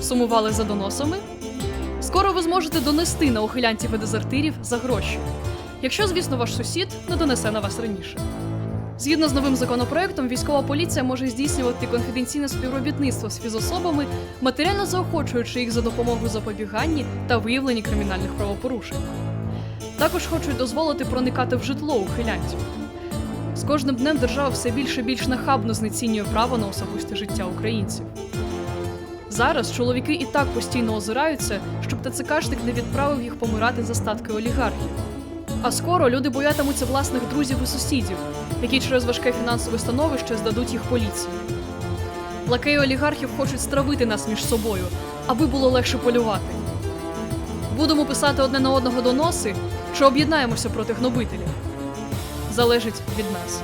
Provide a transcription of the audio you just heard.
Сумували за доносами? Скоро ви зможете донести на ухилянтів і дезертирів за гроші. Якщо, звісно, ваш сусід не донесе на вас раніше. Згідно з новим законопроектом, військова поліція може здійснювати конфіденційне співробітництво з фізособами, матеріально заохочуючи їх за допомогою запобіганні та виявленні кримінальних правопорушень. Також хочуть дозволити проникати в житло ухилянтів. З кожним днем держава все більше і більш нахабно знецінює право на особисте життя українців. Зараз чоловіки і так постійно озираються, щоб ТЦКшник не відправив їх помирати за статки олігархів. А скоро люди боятимуться власних друзів і сусідів, які через важке фінансове становище здадуть їх поліції. Лакеї олігархів хочуть стравити нас між собою, аби було легше полювати. Будемо писати одне на одного доноси чи об'єднаємося проти гнобителів? Залежить від нас.